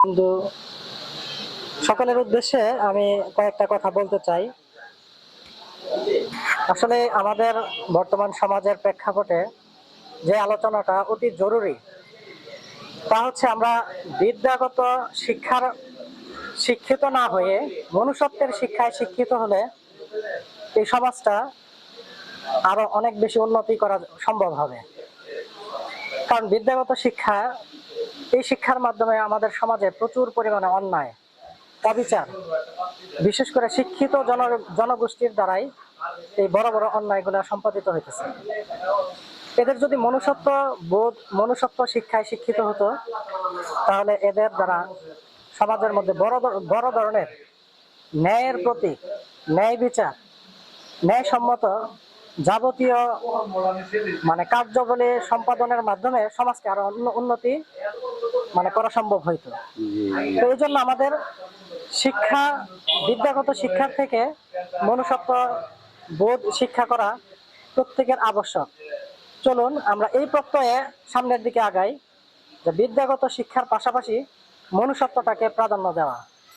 কিন্তু সকলের উদ্দেশ্যে আমি কয়েকটা কথা বলতে চাই। আসলে আমাদের বর্তমান সমাজের প্রেক্ষাপটে যে আলোচনাটা অতি জরুরি, তা হচ্ছে আমরা বিদ্যাগত শিক্ষার শিক্ষিত না হয়ে মনুষ্যত্বের শিক্ষায় শিক্ষিত হলে এই সমাজটা আরও অনেক বেশি উন্নতি করা সম্ভব হবে। কারণ বিদ্যাগত শিক্ষা এই শিক্ষার মাধ্যমে আমাদের সমাজে প্রচুর পরিমাণে অন্যায় অবিচার বিশেষ করে শিক্ষিত জন, জনগোষ্ঠীর দ্বারাই এই বড় বড় অন্যায়গুলো সম্পাদিত হইতেছে। এদের যদি মনুষ্যত্ব বোধ, মনুষ্যত্ব শিক্ষায় শিক্ষিত হতো, তাহলে এদের দ্বারা সমাজের মধ্যে বড় বড় ধরনের ন্যায়ের প্রতি ন্যায় বিচার, ন্যায়সম্মত যাবতীয় মানে কার্যবলী সম্পাদনের মাধ্যমে সমাজকে আরও উন্ন- উন্নতি মানে করা সম্ভব হইতো। তো এই জন্য আমাদের শিক্ষা বিদ্যাগত শিক্ষার থেকে মনুষ্যত্ব বোধ শিক্ষা করা প্রত্যেকের আবশ্যক। চলুন আমরা এই প্রত্যয়ে সামনের দিকে আগাই যে বিদ্যাগত শিক্ষার পাশাপাশি মনুষ্যত্বটাকে প্রাধান্য দেওয়া।